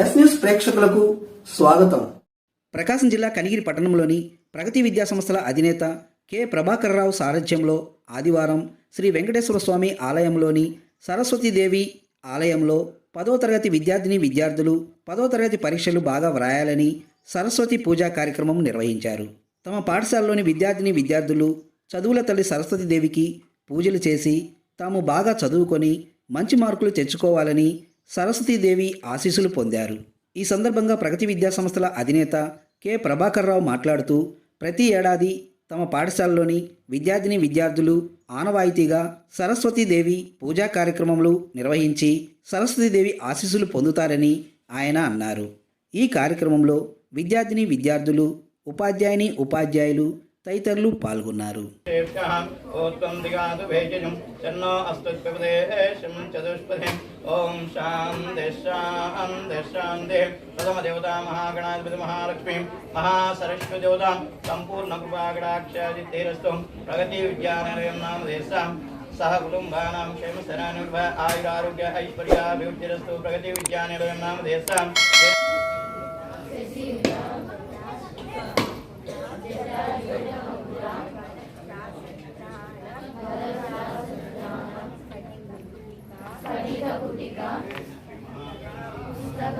Yes news ప్రేక్షకులకు స్వాగతం. ప్రకాశం జిల్లా కనిగిరి పట్టణంలోని ప్రగతి విద్యా సంస్థల అధినేత కె. ప్రభాకరరావు సారథ్యంలో ఆదివారం శ్రీ వెంకటేశ్వర స్వామి ఆలయంలోని సరస్వతీదేవి ఆలయంలో పదో తరగతి విద్యార్థిని విద్యార్థులు పదో తరగతి పరీక్షలు బాగా వ్రాయాలని సరస్వతి పూజా కార్యక్రమం నిర్వహించారు. తమ పాఠశాలలోని విద్యార్థిని విద్యార్థులు చదువుల తల్లి సరస్వతీదేవికి పూజలు చేసి తాము బాగా చదువుకొని మంచి మార్కులు తెచ్చుకోవాలని సరస్వతీదేవి ఆశీస్సులు పొందారు. ఈ సందర్భంగా ప్రగతి విద్యా సంస్థల అధినేత కె. ప్రభాకర్రావు మాట్లాడుతూ ప్రతి ఏడాది తమ పాఠశాలలోని విద్యార్థిని విద్యార్థులు ఆనవాయితీగా సరస్వతీదేవి పూజా కార్యక్రమములు నిర్వహించి సరస్వతీదేవి ఆశీస్సులు పొందుతారని ఆయన అన్నారు. ఈ కార్యక్రమంలో విద్యార్థిని విద్యార్థులు ఉపాధ్యాయుని ఉపాధ్యాయులు తదితరులు పాల్గొన్నారు. సంపూర్ణ ప్రగతి విద్యానిలయం నామ దేశం. సహ కుటుంబానాం క్షేమస్థరాను ఆయురారోగ్య ఐశ్వర్యాభివృద్ధిరస్తు. ప్రగతి విద్యానిలయం నామ దేశం. పుస్తక పుటిక పుస్తక